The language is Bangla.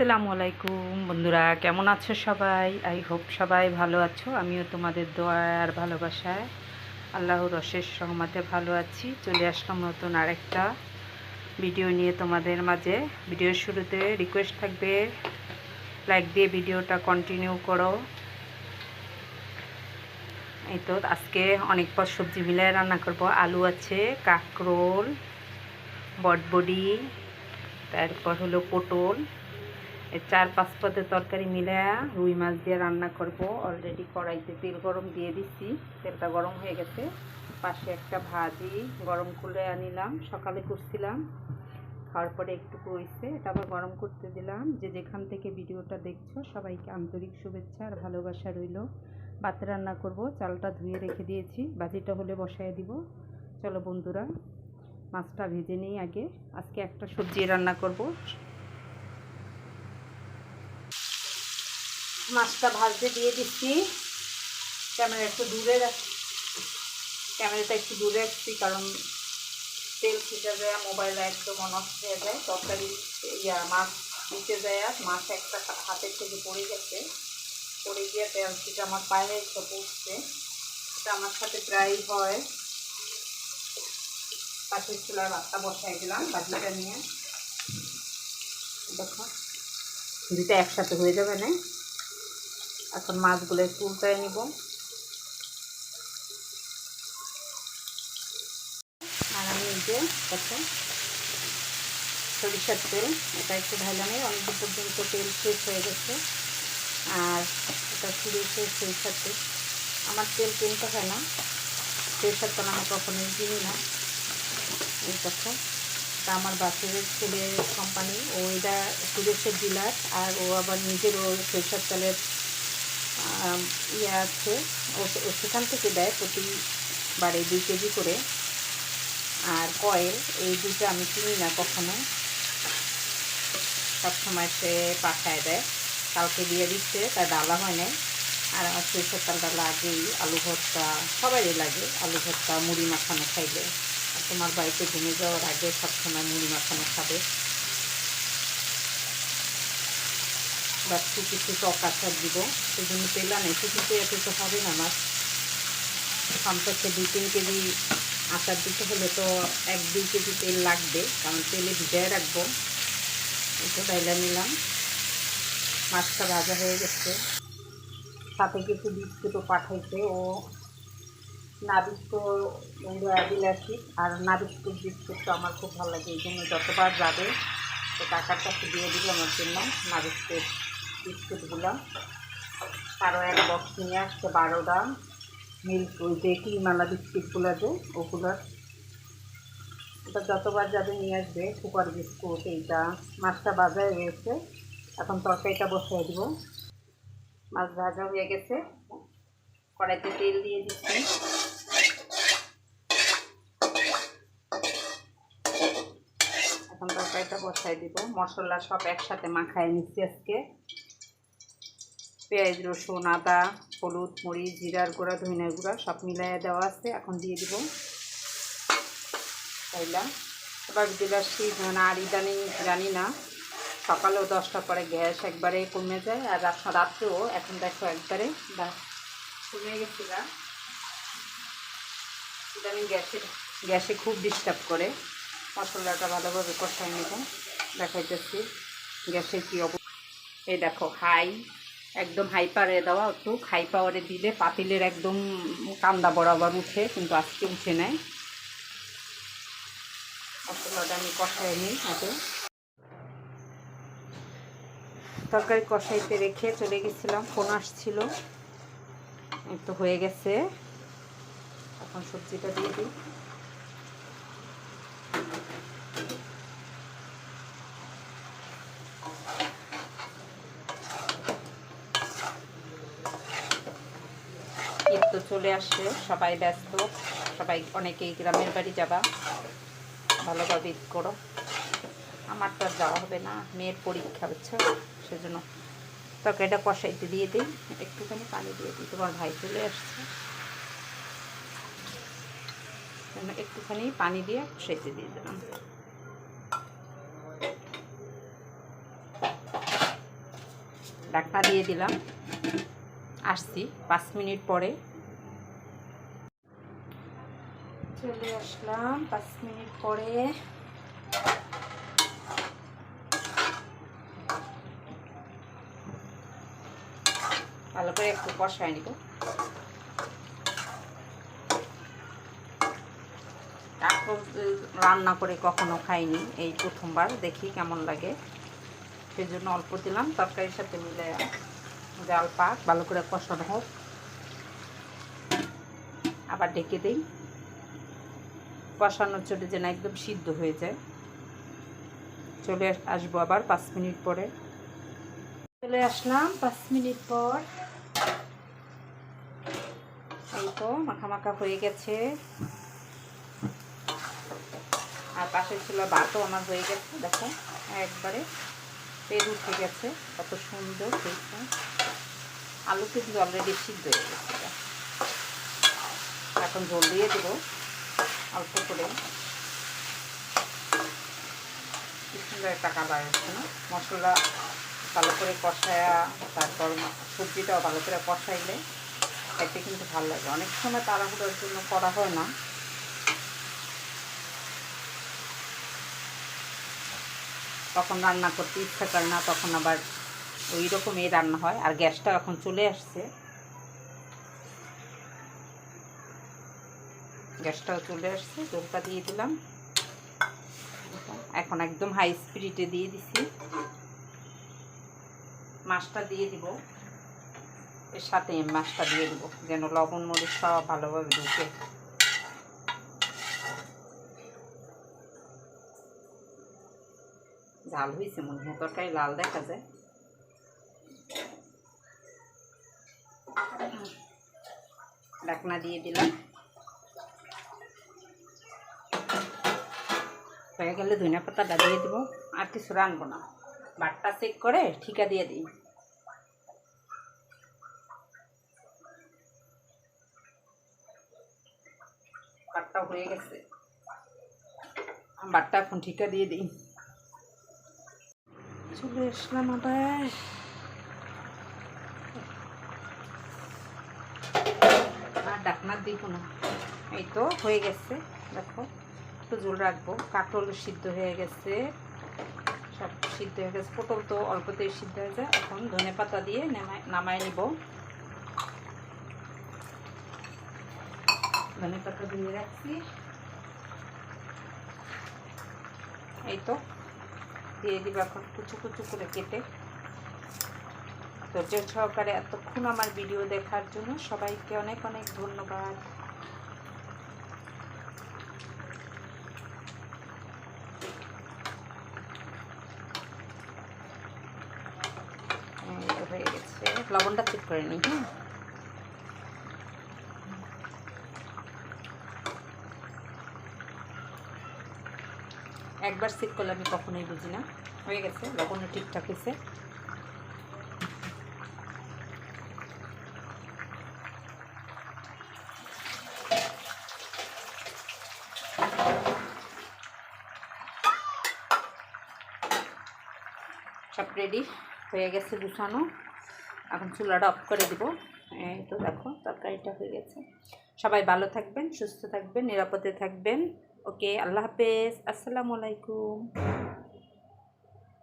আসসালামু আলাইকুম বন্ধুরা, কেমন আছো সবাই? আই হোপ সবাই ভালো আছো। আমিও তোমাদের দোয়া আর ভালোবাসায়। আল্লাহর অশেষ সহমতে ভালো আছি। চলে আসলাম নতুন আরেকটা ভিডিও নিয়ে তোমাদের মাঝে। ভিডিওর শুরুতে রিকোয়েস্ট থাকবে লাইক দিয়ে ভিডিওটা কন্টিনিউ করো। এই তো, আজকে অনেক পর সবজি মিলিয়ে রান্না করব। আলু আছে, কাঁকরোল, বটবডি, তারপর হলো পটল। এই চার পাঁচ পদের তরকারি মিলে রুই মাছ দিয়ে রান্না করব। অলরেডি কড়াইতে তেল গরম দিয়ে দিচ্ছি তেলটা গরম হয়ে গেছে। পাশে একটা ভাজি গরম করে আনিলাম। সকালে করছিলাম। খাওয়ার পরে একটু হয়েছে। এটা আবার গরম করতে দিলাম। যে যেখান থেকে ভিডিওটা দেখছ, সবাইকে আন্তরিক শুভেচ্ছা আর ভালোবাসা রইল। ভাত রান্না করব। চালটা ধুয়ে রেখে দিয়েছি। ভাজিটা হলে বসায় দিব। চলো বন্ধুরা, মাছটা ভেজে নিই আগে। আজকে একটা সবজি রান্না করব। মাছটা ভাজতে দিয়ে দিচ্ছি। ক্যামেরা একটু দূরে রাখ, ক্যামেরাটা একটু দূরে রাখছি কারণ তেল ছিটে যায়, মোবাইল একদম নষ্ট হয়ে যায়। তরকারি, ইয়া, মাছ দিতে যায় আর মাছ একটা হাতের থেকে পড়ে গেছে। পড়ে গিয়ে তেল ছিটে আমার পায়ে একটু পড়ছে। এটা আমার সাথে প্রায় হয়। পাশের চুলার ভাতটা বসাই দিলাম বাজিটা নিয়ে। দেখো দুটা একসাথে হয়ে যাবে না? এখন মাছগুলো একটু উল্টায় নিব। আর আমি এই যে, দেখো, সরিষার তেল, এটা একটু ঢাইলাম অনেকদিন পর্যন্ত তেল শেষ হয়ে গেছে। আর এটা শেষ সরিষার তেল। আমার তেল কিনতে হয় না। সরিষার তেল আমি কখনোই কিনি না। এই কথা তা আমার বাসের ছেলের কোম্পানি ও এটা সুরেশের ডিলার আর ও আবার নিজেরও সরিষার তেলের ইয়ে আছে সেখান থেকে দেয় প্রতিবারে দুই কেজি করে। আর কয়েল, এই দুটো আমি কিনি না কখনো। সবসময় সে পাঠায় দেয়। কালকে দিয়ে দিচ্ছে তার ডালা হয় না আর আমার সরিষার তেলটা লাগেই আলু ভর্তা, সবারই লাগে আলু ভর্তা, মুড়ি মাখানো খাইলে। তোমার বাড়িতে ঘুমে যাওয়ার আগে সবসময় মুড়ি মাখানো খাবে। একটু কিছু টক আচার দিব সেই জন্য তেল আনে শুধুতে এত তো হবে না আমার। কমপক্ষে দুই, তিন কেজি আচার দিতে হলে তো এক, দুই কেজি তেল লাগবে, কারণ তেলে ভিজায় রাখব। একটু ডাইলা নিলাম। মাছটা ভাজা হয়ে গেছে। সাথে কিছু বিস্কুটও পাঠাইছে। ও নাবিস্কো বিলাসী আর নাবিস্কুট বিস্কুট তো আমার খুব ভালো লাগে, এই জন্য যতবার যাবে, তো টাকার কাছে দিয়ে দিল আমার জন্য নাবিস্কুট বিস্কুটগুলো আরও এক বক্স নিয়ে আসছে বারোটা। মিল্ক ওই যে কিমালা বিস্কিটগুলো যে, ওগুলো। ওটা যতবার যাবে নিয়ে আসবে, সুপার বিস্কুট এইটা। মাছটা ভাজা হয়ে গেছে। এখন তরকারিটা বসিয়ে দিব। মাছ ভাজা হয়ে গেছে। কড়াইতে তেল দিয়ে দিচ্ছি। এখন তরকারিটা বসাই দিব। মশলা সব একসাথে মাখায় নিচ্ছি আজকে। পেঁয়াজ, রসুন, আদা, হলুদ, মরিচ, জিরার গুঁড়া, ধনিয়ার গুঁড়া, সব মিলাই দেওয়া আছে। এখন দিয়ে দিব তাইলা এবার বিলাসী মানে আর ইদানি জানি না, সকালেও দশটা পরে গ্যাস একবারে কমে যায়, আর রাত্রেও এখন দেখো একবারে কমে গেছিলাম ইদানিং গ্যাসে গ্যাসে খুব ডিস্টার্ব করে। মশলাটা ভালোভাবে কষাই নেব। দেখাইতেছি গ্যাসের কী অব এই দেখো, হাই। একদম হাই পাওয়ারে দেওয়া একটু। হাই পাওয়ারে দিলে পাতিলের একদম কান্দা বরাবর উঠে, কিন্তু আজকে উঠে নেয় আমি কষাই নিই আগে তরকারি কষাইতে রেখে চলে গেছিলাম, ফোন আসছিল। তো হয়ে গেছে। এখন সবজিটা দিয়ে দিই। চলে আসছে, সবাই ব্যস্ত, সবাই অনেকেই গ্রামের বাড়ি যাবা। ভালোভাবে ঈদ করো। আমার তো আর যাওয়া হবে না, মেয়ের পরীক্ষা হচ্ছে সেজন্য তরকারিটা কষাইতে দিয়ে দিই, একটুখানি পানি দিয়ে দিই। তোমার ভাই চলে আসছে। একটুখানি পানি দিয়ে কষাইতে দিয়ে দিলাম। ঢাকনা দিয়ে দিলাম। আসছি, পাঁচ মিনিট পরে চলে আসলাম পাঁচ মিনিট পরে। ভালো করে একটু কষায় নিব। রান্না করে কখনো খাইনি এই প্রথমবার, দেখি কেমন লাগে। সেই জন্য অল্প দিলাম, তরকারির সাথে মিলে জাল পাক, ভালো করে কষানো হোক। আবার ডেকে দিই। কষানোর চলে যেন একদম সিদ্ধ হয়ে যায়। চলে আসব আবার পাঁচ মিনিট পরে। চলে আসলাম পাঁচ মিনিট পর। এই তো মাখা হয়ে গেছে। আর পাশে ছিল ভাতও আমার হয়ে গেছে, দেখো, একবারে তেল উঠে গেছে, কত সুন্দর হয়েছে আলু কিন্তু অলরেডি সিদ্ধ হয়ে গেছে এখন ঝোল দিয়ে দেবো। অল্প করে। সুন্দর একটা কালার হচ্ছে না। মশলা ভালো করে কষায়া, তারপর সবজিটাও ভালো করে কষাইলে এতে কিন্তু ভালো লাগে। অনেক সময় তাড়াহুড়োর জন্য করা হয় না। তখন রান্না করতে ইচ্ছা করে না, তখন আবার ওই রকমই রান্না হয়। আর গ্যাসটা এখন চলে আসছে। গ্যাসটাও চলে আসছে, জলটা দিয়ে দিলাম। এখন একদম হাই স্পিডে দিয়ে দিছি। মাছটা দিয়ে দিব। এর সাথে মাছটা দিয়ে দিব, যেন লবণ মরিচ সব ভালোভাবে ঢুকে। ঝাল হয়েছে মনে হয়, তরকারি লাল দেখা যায়। ডাকনা দিয়ে দিলাম। হয়ে গেলে ধনিয়া পাতাটা দিয়ে দিব। আর কিছু রানবো না। বাটটা চেক করে ঠিকা দিয়ে দিই। বাটটা হয়ে গেছে। বাটটা এখন ঠিকা দিয়ে দিই। চলে আসলাম আবার। আর ডাকনার দিব না। এই তো হয়ে গেছে, দেখো। একটু জল রাখব। কাটল সিদ্ধ হয়ে গেছে। সব সিদ্ধ হয়ে গেছে। পটল তো অল্পতেই সিদ্ধ হয়ে যায়। এখন ধনে পাতা দিয়ে নামাই নামাই নিব। ধনে পাতা দিয়ে রাখছি। এই তো। দিয়ে দিব এখন কুচু কুচু করে কেটে। ধৈর্য সহকারে এতক্ষণ আমার ভিডিও দেখার জন্য সবাইকে অনেক অনেক ধন্যবাদ এই তো হয়ে গেছে লবণটা চেক করে নিই হ্যাঁ একবার চেক করলে আমি কখনোই বুঝি না। হয়ে গেছে লবণও ঠিকঠাক হয়েছে। সব রেডি হয়ে গেছে গুছানো। এখন চুলাটা অফ করে দেবো। এই তো দেখো, তরকারিটা হয়ে গেছে। সবাই ভালো থাকবেন, সুস্থ থাকবেন, নিরাপদে থাকবেন। ওকে, আল্লাহ হাফেজ। আসসালামু আলাইকুম।